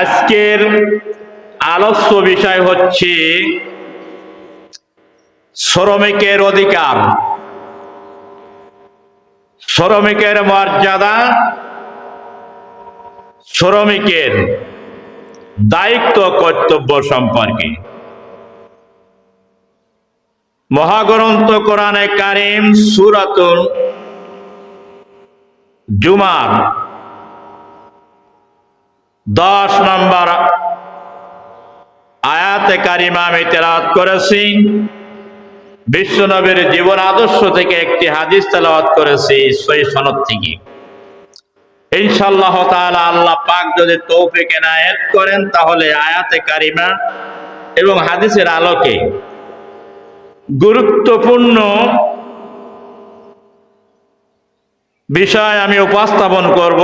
আজকের আলস্য বিষয় হচ্ছে শ্রমিকের অধিকার। শ্রমিকের মর্যাদা শ্রমিকের দায়িত্ব কর্তব্য সম্পর্কে। মহাগ্রন্থ কোরআনে কারিম সুরাতুল জুমার দশ নম্বর আয়াতে কারিমা আমি তেলাওয়াত করেছি। বিশ্বনবীর জীবন আদর্শ থেকে একটি হাদিস তেলাওয়াত করেছি সই সনদ থেকে। ইনশাল্লাহ তাআলা আল্লাহ পাক যদি তৌফিক এনায়েত করেন, তাহলে আয়াতে কারিমা এবং হাদিসের আলোকে গুরুত্বপূর্ণ বিষয় আমি উপস্থাপন করব।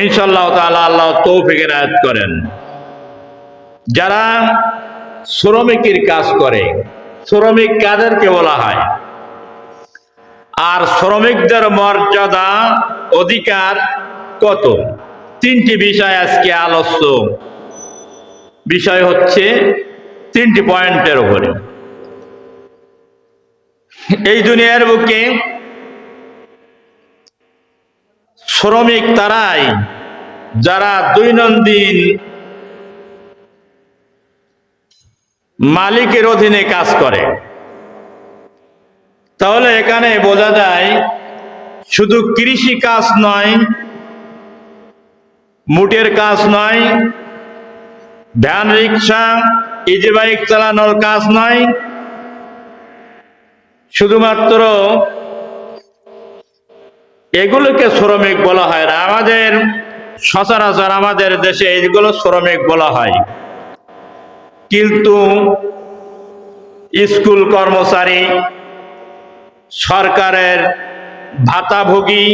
ইনশাল্লাহ তাআলা আল্লাহ তৌফিক এনায়েত করেন। যারা শ্রমিকের কাজ করে, শ্রমিক কাদেরকে বলা হয়? আর শ্রমিকদের মর্যাদা অধিকার কত? তিনটি বিষয় আজকে আলোচ্য। বিষয় হচ্ছে তিনটি পয়েন্টের উপরে। এই দুনিয়ার বুকে শ্রমিক তারাই, যারা দৈনন্দিন মালিকের অধীনে কাজ করে। তাহলে এখানে বোঝা যায়, শুধু কৃষি কাজ নয়, মুটের কাজ নয়, ভ্যান, রিক্সা ইজি বাইক চালানোর কাজ নয়, শুধুমাত্র এগুলোকে শ্রমিক বলা হয় না। আমাদের সচরাচর আমাদের দেশে এইগুলো শ্রমিক বলা হয়। কিন্তু স্কুল কর্মচারী, সরকারের ভাতাভোগী,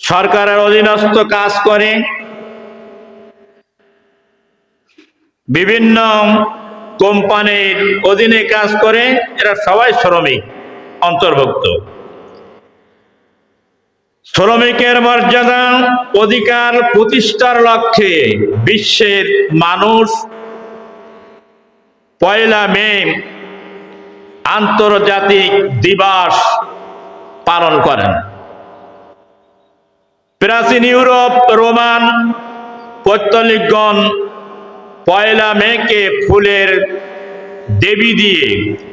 সরকারের অধীনস্থ কাজ করে, বিভিন্ন কোম্পানির অধীনে কাজ করে, এরা সবাই শ্রমিক, অন্তর্ভুক্ত। শ্রমিকের মর্যাদা অধিকার প্রতিষ্ঠার লক্ষ্যে বিশ্বের মানুষ পয়লা মে আন্তর্জাতিক দিবস পালন করেন। প্রাচীন ইউরোপ, রোমান পৈতলিকগণ পয়লা মেকে ফুলের দেবী দিয়ে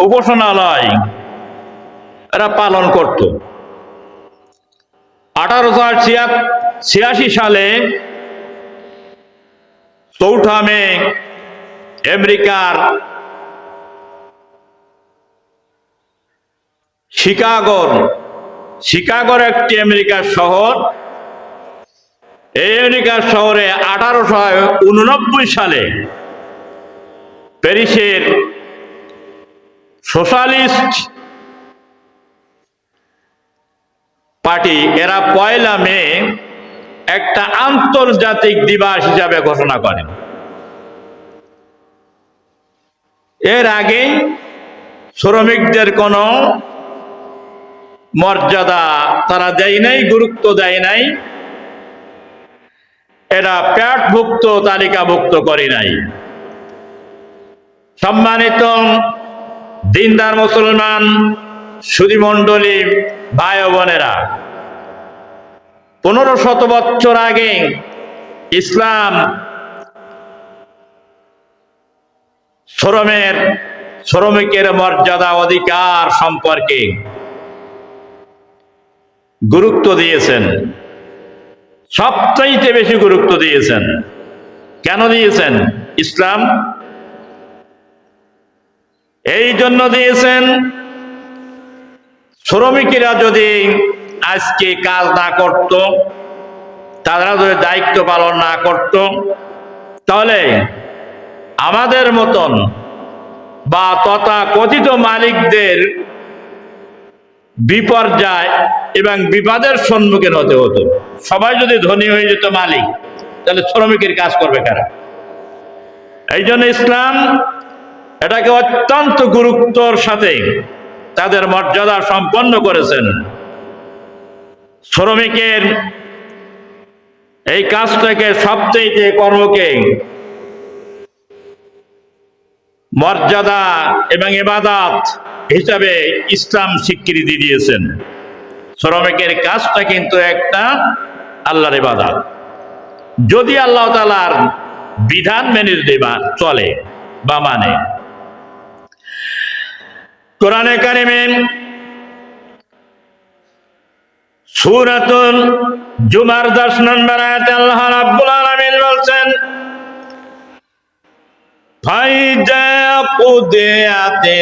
উপাসনালয় এরা পালন করত। আঠারোশো ছিয়াশি সালে চৌঠা মে আমেরিকার শিকাগোর শিকাগোর একটি আমেরিকার শহর। এই আমেরিকার শহরে আঠারোশো উননব্বই সালে প্যারিসের সোশ্যালিস্ট পার্টি, এরা পয়লা মে একটা আন্তর্জাতিক দিবস হিসাবে ঘোষণা করেন এর আগে শ্রমিকদের কোনো মর্যাদা তারা দেয় নাই, গুরুত্ব দেয় নাই। এরা প্যাটভুক্ত, তালিকাভুক্ত করে নাই। সম্মানিত দিনদার মুসলমান সুদীমণ্ডলী ভাই বোনেরা, পনেরো শত বছর আগে ইসলাম শ্রমের, শ্রমিকের মর্যাদা, অধিকার সম্পর্কে গুরুত্ব দিয়েছেন। সবচাইতে বেশি গুরুত্ব দিয়েছেন। কেন দিয়েছেন? ইসলাম? এই জন্য দিয়েছেন শ্রমিকেরা যদি আজকে কাজ না করত, তারা যদি দায়িত্ব পালন না করত, তাহলে আমাদের মতন বা তথা কথিত মালিকদের বিপর্যয় এবং বিপদের সম্মুখীন হতে হতো। সবাই যদি ধনী হয়ে যেত মালিক, তাহলে শ্রমিকের কাজ করবে কারা? এই জন্য ইসলাম এটাকে অত্যন্ত গুরুত্বর সাথে তাদের মর্যাদা সম্পন্ন করেছেন। শ্রমিকের এই কাজটাকে সবচেয়ে কর্মকে মর্যাদা এবং এবাদাত হিসাবে ইসলাম স্বীকৃতি দিয়েছেন। শ্রমিকের কাজটা কিন্তু একটা আল্লাহর এবাদাত যদি আল্লাহ তালার বিধান মেনে দেবা চলে বা মানে কোরআনে কারিমে সূরাতুল জুমার দশ নম্বর আয়াতে আল্লাহ রাব্বুল আলামিন বলছেন ফাইজা কুদিয়াতে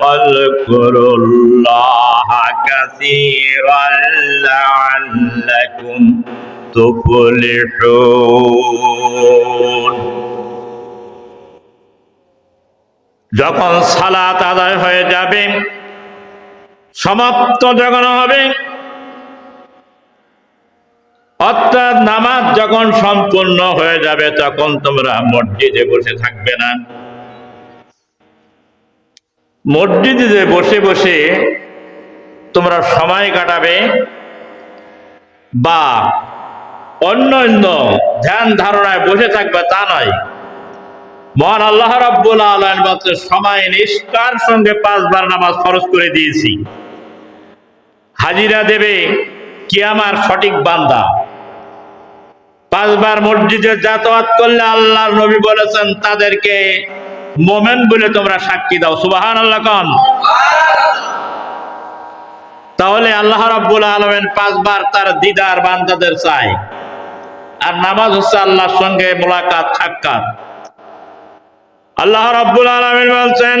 واذكروا الله كثيرا لعلكم تفلحون যখন সালাত আদায় হয়ে যাবে সমাপ্ত যখন হবে অর্থাৎ নামাজ যখন সম্পূর্ণ হয়ে যাবে তখন তোমরা মসজিদে বসে থাকবে না মসজিদে বসে বসে তোমরা সময় কাটাবে বা অন্য অন্য ধ্যান ধারণায় বসে থাকবে তা নয়। মহান আল্লাহ রাব্বুল আলামিন বলতে সময় নিষ্ঠার সঙ্গে পাঁচবার নামাজ ফরজ করে দিয়েছি। হাজিরা দেবে কি আমার সঠিক বান্দা? পাঁচবার মসজিদে যাতায়াত করলে আল্লাহর নবী বলেছেন, তাদেরকে মোমেন বলে তোমরা সাক্ষী দাও সুবাহান আল্লাহ কন। তাহলে আল্লাহ রাব্বুল আলামিন পাঁচবার তার দিদার বান্দাদের চায় আর নামাজ হচ্ছে আল্লাহর সঙ্গে মোলাকাত, সাক্ষাৎ। আল্লাহ রাব্বুল আলামিন বলছেন,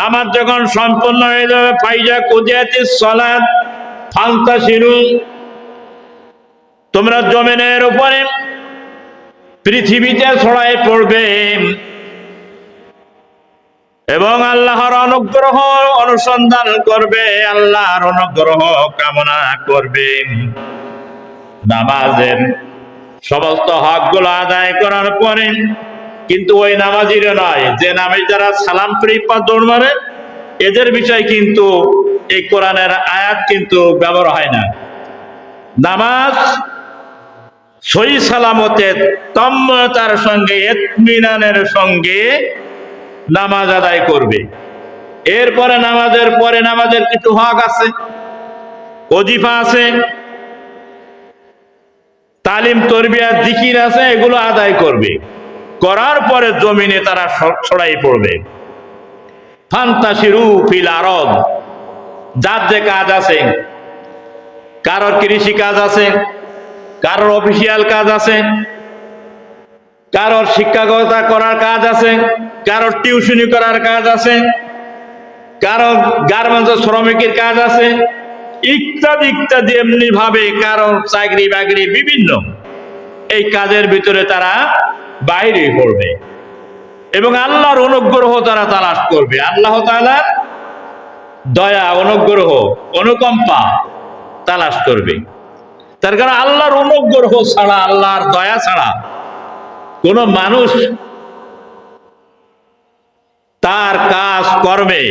নামাজ যখন সম্পূর্ণ হয়ে যাবে, ফাইজা কুদিয়াতিস সালাত, ফান্তাসিরু, তোমরা জমিনের উপরে পৃথিবীতে ছড়াই পড়বে। এবং আল্লাহর অনুগ্রহ অনুসন্ধান করবে, আল্লাহর অনুগ্রহ কামনা করবে। নামাজের সমস্ত হকগুলো আদায় করার পরে, কিন্তু ওই নামাজিরও নয়, যে নামে যারা সালাম পরিপা দৌড় মারে, এদের বিষয় কিন্তু এই কোরআনের আয়াত কিন্তু ব্যবহার হয় না। নামাজ সই সালামতে তম্মতার সঙ্গে এতমিনানের সঙ্গে নামাজ আদায় করবে। এরপরে নামাজের পরে নামাজের কিছু হক আছে অজিফা আছে, তালিম, তরবিয়া, জিকির আছে, এগুলো আদায় করবে। করার পরে জমিনে তারা ছড়াই পড়বে। কাজ আছে, কারোর কৃষি কাজ আছে, কারোর অফিসিয়াল কাজ আছে কারোর শিক্ষাগতা করার কাজ আছে, কারোর টিউশনি করার কাজ আছে, কারও গার্মেন্টস শ্রমিকের কাজ আছে, ইত্যাদি ইত্যাদি এমনি ভাবে কারও চাকরি বাকরি বিভিন্ন। এই কাজের ভিতরে তারা বাইরে পড়বে। এবং আল্লাহর অনুগ্রহ তারা তালাশ করবে। আল্লাহ তাআলার দয়া, অনুগ্রহ, অনুকম্পা তালাশ করবে। তার কারণ আল্লাহর অনুগ্রহ ছাড়া, আল্লাহর দয়া ছাড়া কোন মানুষ তার কাজ কর্মে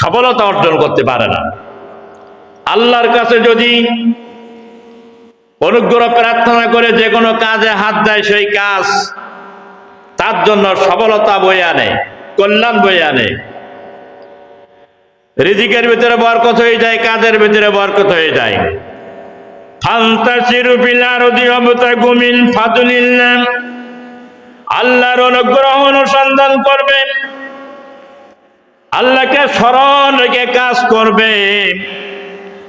সফলতা অর্জন করতে পারে না। আল্লাহর কাছে যদি অনুগ্রহ প্রার্থনা করে যে কোনো কাজে হাত দেয় সেই কাজ, তার জন্য সফলতা বয়ে আনে, কল্যাণ বয়ে আনে। রিজিকের ভিতরে বরকত হয়ে যায়, কাজের ভিতরে বরকত হয়ে যায়। ফান্তাসিরু ফিল আরদি ওয়াবতাগু মিন ফাদলিল্লাহ। আল্লাহর অনুগ্রহ অনুসন্ধান করবে। আল্লাহকে স্মরণ রেখে কাজ করবে।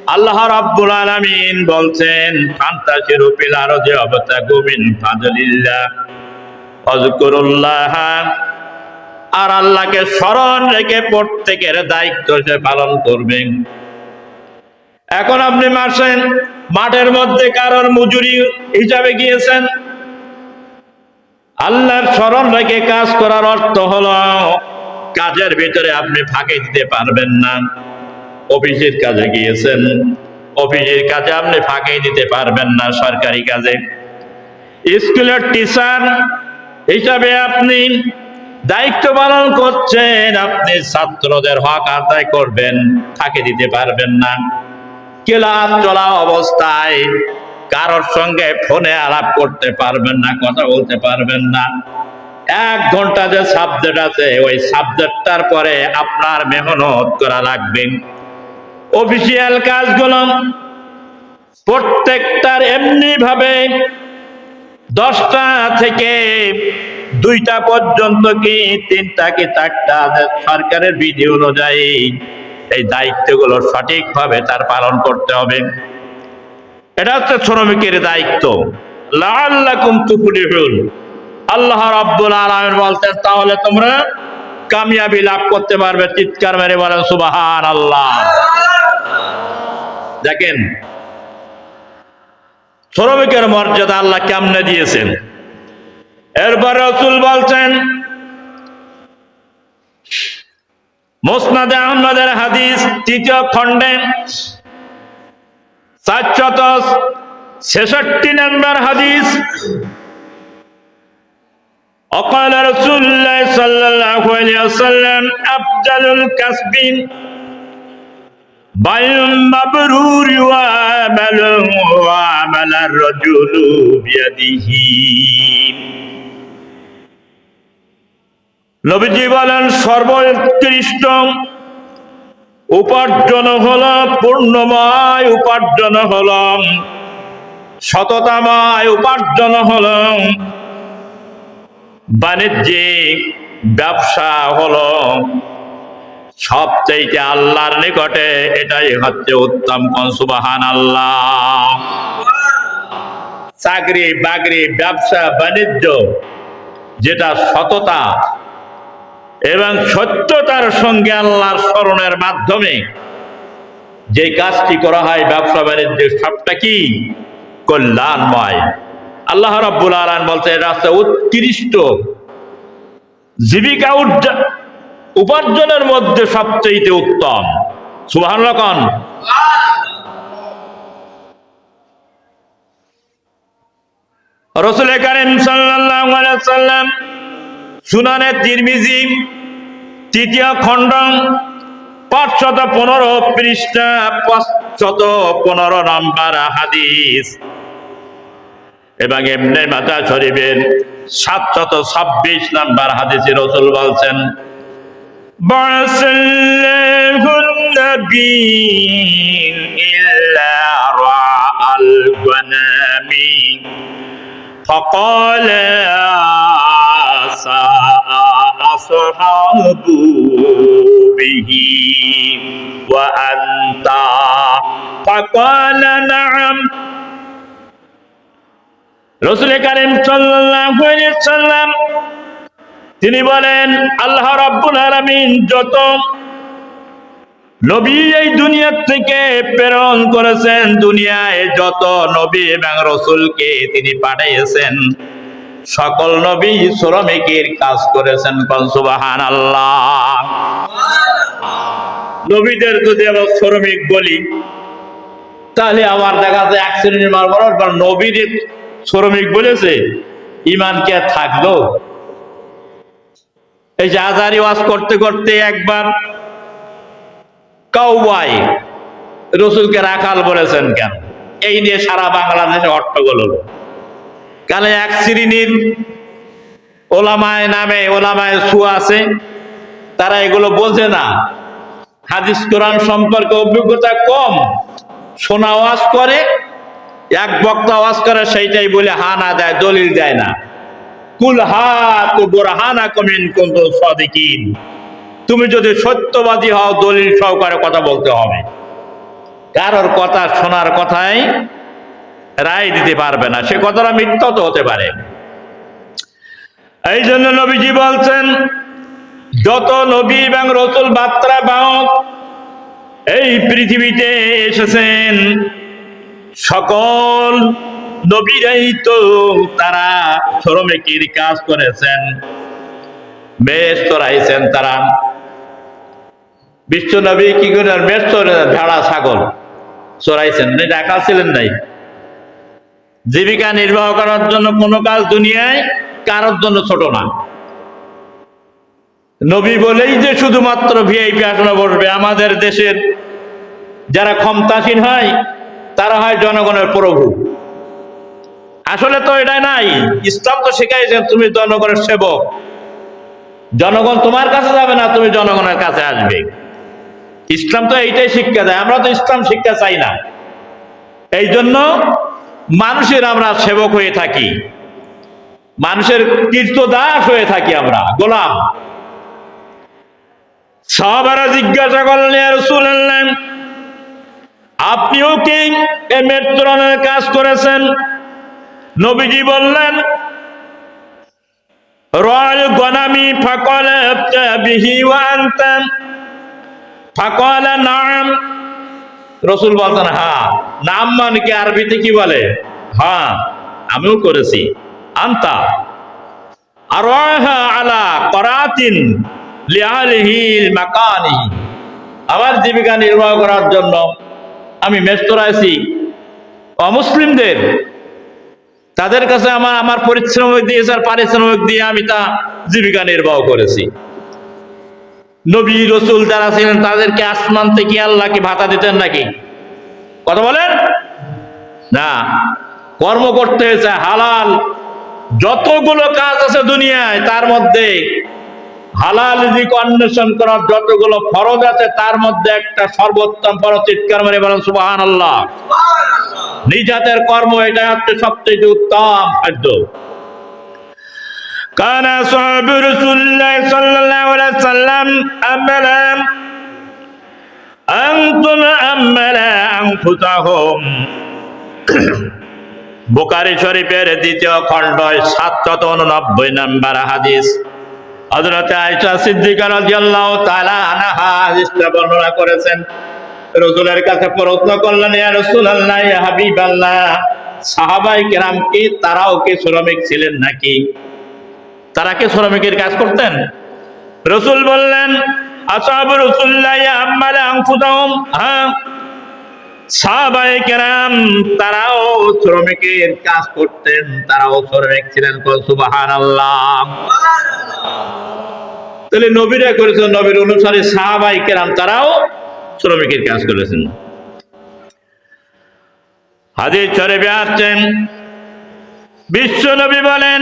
আল্লাহ রাব্বুল আলামিন বলছেন, ফান্তাসিরু ফিল আরদি ওয়াবতাগু মিন ফাদলিল্লাহ। অযকুরুল্লাহ আর আল্লাহকে স্মরণ রেখে প্রত্যেকের দায়িত্ব সে পালন করবেন এখন আপনি মাসেন মাঠের মধ্যে কারোর মজুরি হিসাবে গিয়েছেন? আল্লাহর স্মরণ রেখে কাজ করার অর্থ হলো, কাজের ভিতরে আপনি ফাঁকে দিতে পারবেন না। অফিসের কাজে গিয়েছেন, অফিসের কাজে আপনি ফাঁকে দিতে পারবেন না সরকারি কাজে। স্কুলের টিচার হিসাবে আপনি দায়িত্ব পালন করছেন, আপনি ছাত্রদের হক আদায় করবেন, ফাঁকে দিতে পারবেন না। ক্লাস চলা অবস্থায় কারোর সঙ্গে ফোনে আলাপ করতে পারবেন না, কথা বলতে পারবেন না। এক ঘণ্টা যে সাবজেক্ট আছে, ওই সাবজেক্টটার পরে আপনার মেহনত করা লাগবে। অফিসিয়াল কাজগুলো প্রত্যেকটার এমনি ভাবে দশটা থেকে দুইটা পর্যন্ত কি, তিনটা কি, চারটা সরকারের বিধি অনুযায়ী এই দায়িত্বগুলো সঠিকভাবে তার পালন করতে হবে। এটা হচ্ছে শ্রমিকের দায়িত্ব। লাআল্লাকুম তুফলিহুন। আল্লাহ রাব্বুল আলামিন বলতেন, তাহলে তোমরা কামিয়াবি লাভ করতে পারবে। চিৎকার মেরে বলেন সুবাহান আল্লাহ দেখেন, শ্রমিকের মর্যাদা আল্লাহ কেমনে দিয়েছেন? এরপর রসুল বলছেন, মোসনাদে আহমদের হাদিস, তৃতীয় খণ্ডে চারশত ছেষট্টি নম্বর হাদিস। অকাল রসুল্লাহ সাল্লাল্লাহু আফজালুল কাসবিন নবীজি বলেন সর্বোৎকৃষ্ট উপার্জন হল পূর্ণময় উপার্জন হল সততাময় উপার্জন হল বাণিজ্যিক ব্যবসা হল সবচেয়ে আল্লাহর নিকটে, এটাই হচ্ছে উত্তম কনসুবাহান আল্লাহ চাকরি বাকরি ব্যবসা বাণিজ্য যেটা সততা এবং সত্যতার সঙ্গে আল্লাহর স্মরণের মাধ্যমে যে কাজটি করা হয় ব্যবসা বাণিজ্যের সবটা কি? কল্যাণময়। আল্লাহ রাব্বুল আলামিন বলছে হচ্ছে উৎকৃষ্ট। জীবিকা উপার্জনের মধ্যে সবচেয়ে উত্তম। সুবহানাল্লাহ কন। রসুল করিম সাল্লাম সুনানে তিরমিজি তৃতীয় খণ্ড পাঁচশত পনেরো পৃষ্ঠা পাঁচশত পনেরো নম্বর হাদিস এবং এমনি মাতা শরীফের সাতশত ছাব্বিশ নম্বর হাদিসে রসুল বলছেন بعث النبي إلا راء الغنم فقال ساء أصحاب به وأنت فقال نعم রসুল করিম সাল্লাল্লাহু আলাইহি সাল্লাম তিনি বলেন আল্লাহ রাব্বুল আলামিন যত নবী এই দুনিয়ার থেকে প্রেরণ করেছেন দুনিয়ায় যত নবী এবং রসুলকে তিনি পাঠিয়েছেন সকল নবী শ্রমিকের কাজ করেছেন কনসুবাহান আল্লাহ নবীদের যদি আবার শ্রমিক বলি, তাহলে আমার দেখা যায় এক শ্রেণির মার বলার পর নবীর শ্রমিক বলেছে ইমান কে থাকল? এই যে আজারি ওয়াজ করতে করতে একবার কাউবাই রসুলকে রাখাল বলেছেন কেন? এই নিয়ে সারা বাংলাদেশে হট্টগোল হলো। কালে এক শ্রেণির ওলামায় নামে ওলামায় সু আছে, তারা এগুলো বোঝে না। হাদিস কোরআন সম্পর্কে অভিজ্ঞতা কম, শোনা আওয়াজ করে, এক বক্তা আওয়াজ করে, সেইটাই বলে, হা না দেয়, দলিল দেয় না। কুল হা তো বোরহানা কমিন কিন্তু সদিকিন। তুমি যদি সত্যবাদী হও, দলিল সহকারে কথা বলতে হবে। কারোর কথা শোনার কথাই রায় দিতে পারবে না। সে কথাটা মিথ্যা তো হতে পারে। এই জন্য নবীজি বলছেন, যত নবী এবং রসুল বার্তা বাহক এই পৃথিবীতে এসেছেন, সকল নবীরাই তো তারা শ্রমিকের কাজ করেছেন বেশ চড়াইছেন তারা। বিশ্ব নবী কি করে চড়ে ভেড়া ছাগল চড়াইছেন। রাখা ছিলেন নাই? জীবিকা নির্বাহ করার জন্য কোনো কাজ দুনিয়ায় কারোর জন্য ছোট না। নবী বলেই যে শুধুমাত্র ভিআইপি আসনে বসবে, আমাদের দেশের যারা ক্ষমতাসীন হয়, তারা হয় জনগণের প্রভু। আসলে তো এটা নাই, ইসলাম তো শেখাইছে তুমি জনগণের সেবক। জনগণ তোমার কাছে যাবে না, তুমি জনগণের কাছে আসবে। ইসলাম তো এইটাই শিক্ষা দেয়, আমরা তো ইসলাম শিক্ষা চাই না। এই জন্য মানুষের আমরা সেবক হয়ে থাকি। মানুষের কীর্তদাস হয়ে থাকি আমরা, গোলাম। সাহাবারা জিজ্ঞাসা করলেন আপনিও কি মেট্রনের কাজ করেছেন? নবীজি বললেন রয় গনামি ফকল বিহি ফকল, নাম। রসুল বলতেন হ্যাঁ নাম মানকে আরবিতে কি বলে? হ্যাঁ আমিও করেছি। আন্তা? আর আলা করাতিন আমার জীবিকা নির্বাহ করার জন্য আমি মেস্তরাইছি অমুসলিমদের? তাদের কাছে আমার আমার পরিশ্রমিক দিয়েছে আর পারিশ্রমিক দিয়ে আমি তা জীবিকা নির্বাহ করেছি। নবী রসুল যারা ছিলেন তাদেরকে আসমান থেকে আল্লাহ কি ভাতা দিতেন নাকি? কথা বলেন? না। কর্ম করতে হয়েছে হালাল। যতগুলো কাজ আছে দুনিয়ায় তার মধ্যে হালাল অন্বেষণ করার যতগুলো ফরজ আছে তার মধ্যে একটা সর্বোত্তম ফরজ চিৎকার মানে বলেন সুবাহান আল্লাহ নিজ হাতের কর্ম এটা হচ্ছে সবচেয়ে উত্তম খাদ্য। كان صحاب رسول الله صلى الله عليه وسلم أملا أنتم أملا أنفسهم বুকারি শরীফের দ্বিতীয় খণ্ড সাতশত উননব্বই নাম্বার হাদিস হযরতে আয়েশা সিদ্দিকা রাদিয়াল্লাহু তাআলা আনহা হাদিসটা বর্ণনা করেছেন রসুলের কাছে প্রশ্ন করলেন ইয়া রাসূলুল্লাহ ইয়া হাবিবাল্লাহ সাহাবাই কেরাম কি তারাও কি শ্রমিক ছিলেন নাকি তারা কি শ্রমিকের কাজ করতেন? রসুল বললেন, আসাবু রসুল্লাহ আম্মালা আনফুসাহুম। হ্যাঁ। সাহাবায়ে কেরাম তারাও শ্রমিকের কাজ করতেন, তারাও শ্রমিক ছিলেন। সুবহানাল্লাহ। তাহলে নবীরা করেছেন, নবীর অনুসারে সাহাবাই কেরাম তারাও শ্রমিকের কাজ করেছেন। হাদিস শরীফে আসছেন, বিশ্ব নবী বলেন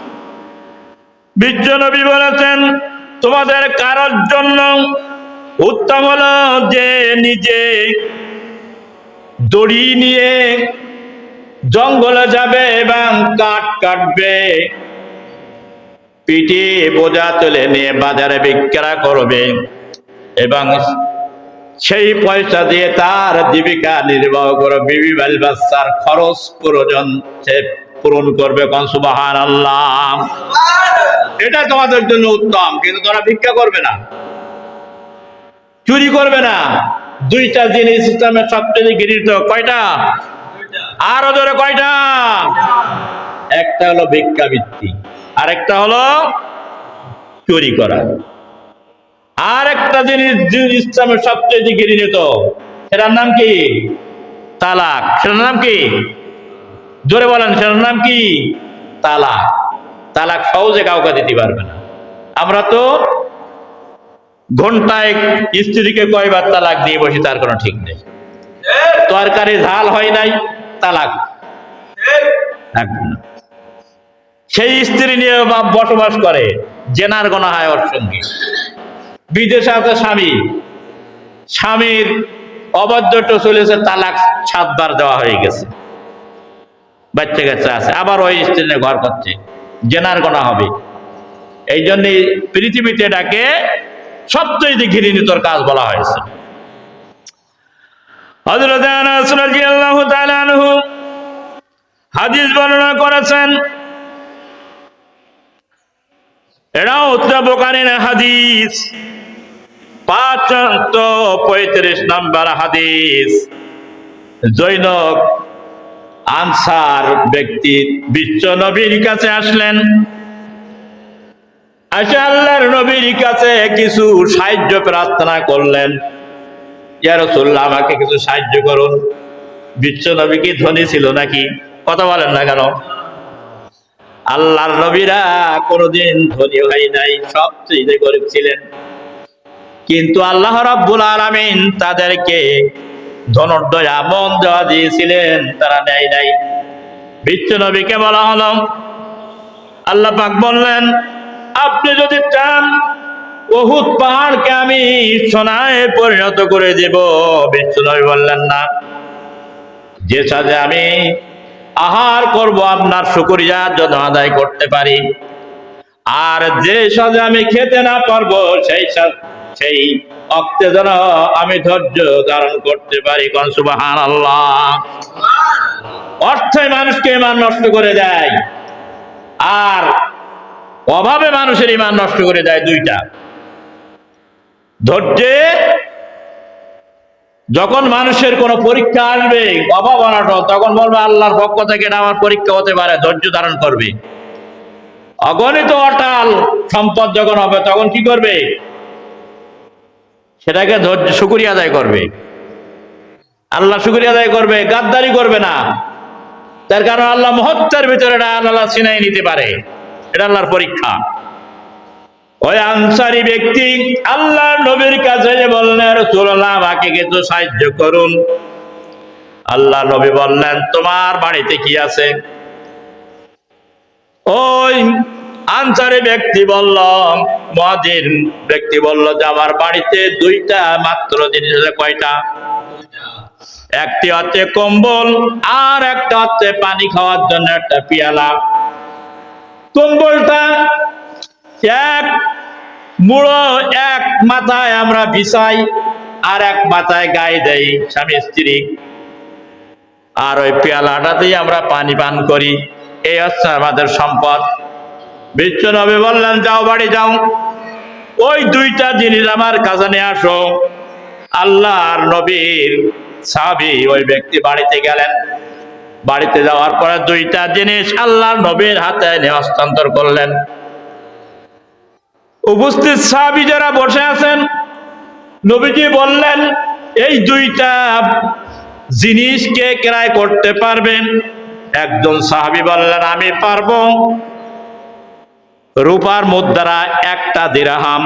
বিশ্বনবী বলেছেন, তোমাদের কারোর জন্য উত্তম হলো যে নিজে দড়ি নিয়ে জঙ্গলে যাবে এবং কাঠ কাটবে, পিঠে বোঝা তুলে নিয়ে বাজারে বিক্রা করবে এবং সেই পয়সা দিয়ে তার জীবিকা নির্বাহ করে বিবি বাল বাচ্চার খরচ প্রয়োজন সে পূরণ করবে কন সুবাহান আল্লাহ এটা তোমাদের জন্য উত্তম, কিন্তু তোমরা ভিক্ষা করবে না। চুরি করবে না। দুইটা জিনিস ইসলামের সবচেয়ে গৃহীত কয়টা? আরও ধরে কয়টা? একটা হলো ভিক্ষাবৃত্তি আরেকটা হলো চুরি করা। আর একটা জিনিস ইসলামের সবচেয়ে গৃহীত সেটার নাম কি? তালাক। সেটার নাম কি? জোরে বলেন, সেটার নাম কি? তালাক। তালাক সহজে কাউকে দিতে পারবে না। আমরা তো ঘন্টায় স্ত্রীকে কয়বার তালাক দিয়ে বসি, তার কোনো ঠিক নেই। তরকারি ঝাল হয় নাই, তালাক। সেই স্ত্রী নিয়ে বসবাস করে, জেনার গোনা হয় ওর সঙ্গে। বিদেশে আছে স্বামী। স্বামীর অবাধ্যটা চলেছে তালাক সাতবার দেওয়া হয়ে গেছে। বাচ্চা কাচ্চা আছে, আবার ওই স্ত্রী ঘর করছে। জেনার গোনা হবে। এই জন্য পৃথিবীতে এটাকে সবচেয়ে ঘৃণিতর কাজ বলা হয়েছে। হাদিস বর্ণনা করেছেন উত্তর হাদিস। পঁয়ত্রিশ নম্বর হাদিস, জৈনক আনসার ব্যক্তি বিশ্ব নবীর কাছে আসলেন। আসে আল্লাহর নবীর কাছে কিছু সাহায্য প্রার্থনা করলেন। ইয়া রাসূলুল্লাহ, আমাকে কিছু সাহায্য করুন। বিশ্ব নবী কি ধনী ছিল নাকি? কথা বলেন না কেন? আল্লাহর নবীরা কোনোদিন ধনী হয় নাই, সবচেয়ে গরিব ছিলেন। কিন্তু আল্লাহ রাব্বুল আলামিন তাদেরকে ধনর্দয়া মন দেওয়া দিয়েছিলেন, তারা নেয় নাই। বিশ্ব নবীকে বলা হলো, আল্লাহ পাক বললেন, আপনি যদি চান বহুত পাহাড়কে আমি সোনায় পরিণত করে দেব। বিশ্ব নবী বললেন, না। যে সাথে আমি আহার করব, আপনার শুকরিয়ার জন্য আদায় করতে পারি। আর যে সাথে আমি খেতে না পারব, সেই সা- সেই অক্তে যেন আমি ধৈর্য ধারণ করতে পারি, কোন সুবাহান আল্লাহ অর্থে মানুষকে ইমান নষ্ট করে দেয়, আর অভাবে মানুষের ইমান নষ্ট করে দেয় দুইটা। ধৈর্যে যখন মানুষের কোনো পরীক্ষা আসবে, অভাব অনাটন তখন বলবে আল্লাহর পক্ষ থেকে এটা আমার পরীক্ষা হতে পারে, ধৈর্য ধারণ করবে। অগণিত অটাল সম্পদ যখন হবে, তখন কি করবে? সেটাকে শুকুরিয়া আদায় করবে। আল্লাহ শুকুরিয়া আদায় করবে, গাদ্দারি করবে না। তার কারণ আল্লাহ মহত্বের ভিতরে আল্লাহ সিনাই নিতে পারে। এটা আল্লাহর পরীক্ষা। ওই আনসারি ব্যক্তি আল্লাহ নবীর কাছে বললেন রসুল্লাহ আমাকে কিছু সাহায্য করুন। আল্লাহ নবী বললেন, তোমার বাড়িতে কি আছে? ওই আনসারি ব্যক্তি বলল মহাজির ব্যক্তি বলল যে, আমার বাড়িতে দুইটা মাত্র জিনিস আছে, কয়টা? একটি হচ্ছে কম্বল আর একটা হচ্ছে পানি খাওয়ার জন্য একটা পিয়ালা। কম্বলটা এক মুড়ো, এক মাথায় আমরা বিছাই আর এক মাথায় গায়ে দেই স্বামী স্ত্রী। আর ওই পেয়ালাটাতেই আমরা পানি পান করি। এই হচ্ছে আমাদের সম্পদ। বিশ্ব নবী বললেন, যাও বাড়ি যাও। ওই দুইটা জিনিস আমার কাছে নিয়ে আসো। আল্লাহর নবীর সাবি ওই ব্যক্তি বাড়িতে গেলেন। বাড়িতে যাওয়ার পরে দুইটা জিনিস আল্লাহর নবীর হাতে হস্তান্তর করলেন। উপস্থিত সাহাবি যারা বসে আছেন, নবীজি বললেন, এই দুইটা জিনিস কে ক্রয় করতে পারবেন একজন সাহাবি বললেন, আমি পারব। রূপার মুদ্রা একটা দিরাহাম।